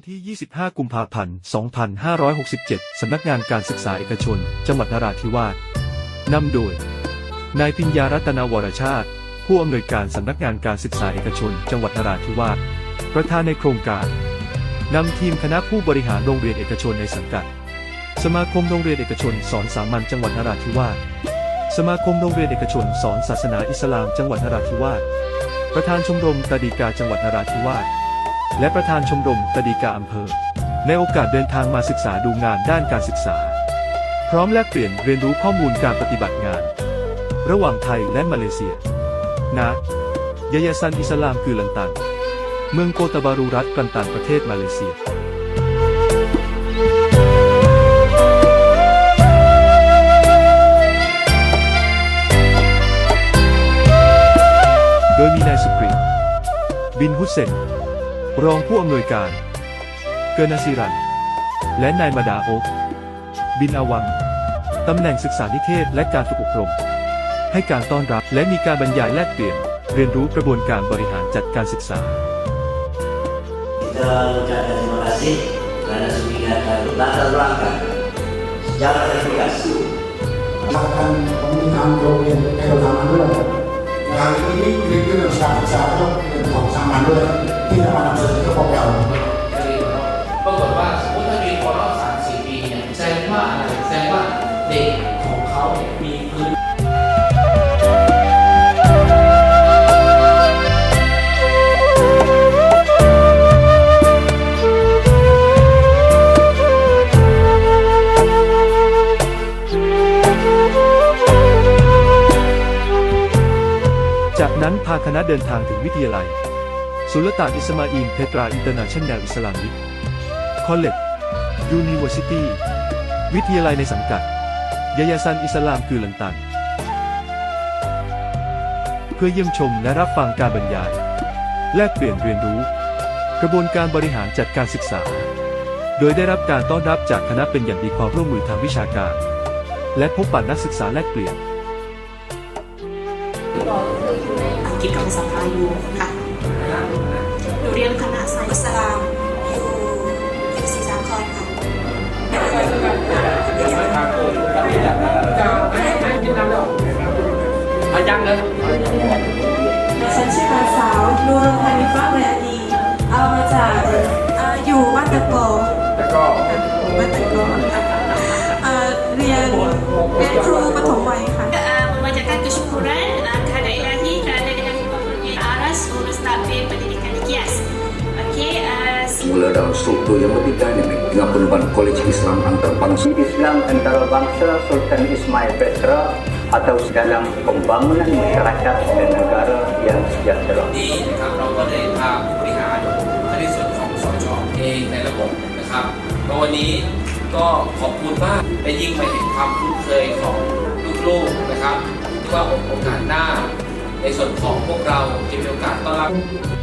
วันที่ 25 กุมภาพันธ์ 2567 สำนักงานการศึกษาเอกชน จังหวัดนราธิวาสนำโดย นายพิญญารัตนวรชาติ ผู้อำนวยการสำนักงานการศึกษาเอกชน จังหวัดนราธิวาส ประธานในโครงการ นำทีมคณะผู้บริหารโรงเรียนเอกชนในสังกัด สมาคมโรงเรียนเอกชนสอนสามัญจังหวัดนราธิวาส สมาคมโรงเรียนเอกชนสอนศาสนาอิสลาม จังหวัดนราธิวาส ประธานชมรมตะดีกาจังหวัดนราธิวาส และประธานชมรมตดีกาอำเภอ ในโอกาสเดินทางมาศึกษาดูงานด้านการศึกษา พร้อมแลกเปลี่ยนเรียนรู้ข้อมูลการปฏิบัติงาน ระหว่างไทยและมาเลเซียณยายาซันอิสลามคือลันตัน เมืองโกตาบารูรัฐกันตันประเทศมาเลเซียโดยมีนายสุกรีตบินฮุเซน รองผู้อำนวยการ เกอร์นาซิรัน และนายมาดาโอกบินอาวัง ตำแหน่งศึกษานิเทศและการฝึกอบรม ให้การต้อนรับและมีการบรรยายแลกเปลี่ยน เรียนรู้กระบวนการบริหารจัดการศึกษา Kita ucapkan terima kasih kerana sumbangan latar belakang sejarah verifikasi akan pemilihan domain keutamaan dulu. Kali ini itu satu satu ของสามัญด้วยที่จะมานำเสนอกับพวกเราากนั้นพาคณะเดินทางถึงวิทยาลัย สุลต่านอิสมาอินเพตราอินเตอร์เนชั่นแนลอิสลามิกคอลเลจยูนิเวอร์ซิตี้วิทยาลัยในสังกัดยายาซันอิสลามคือลันตัน เพื่อเยี่ยมชมและรับฟังการบรรยาย แลกเปลี่ยนเรียนรู้ กระบวนการบริหารจัดการศึกษา โดยได้รับการต้อนรับจากคณะเป็นอย่างดีความร่วมมือทางวิชาการ และพบปะนักศึกษาแลกเปลี่ยน อังกฤษกับภายอยู่ค่ะหนูเรียนคณะไซน์อิสลามอยู่อยู่ศรีสาครค่ะอายังเลยฉันชื่อนางสาวนูรุลฮานิฟะเรอดีเอามาจากอยู่บ้านตะโกบ้านตะโกอเรียนเป็นครู Mula dalam struktur yang lebih dinamik dengan penubuhan Kolej Islam Antarabangsa Islam antarabangsa Sultan Ismail Petra atau dalam pembangunan masyarakat dan negara yang sejahtera. นี้นะครับเราก็ได้พาผู้บริหารในส่วนของสชเองในระบบนะครับแล้ววันนี้ก็ขอบคุณมากได้ยิ่งมาเห็นความคุ้นเคยของลูกๆนะครับที่ว่าโอกาสหน้า ในส่วนของพวกเราจะมีโอกาสต้อนรับ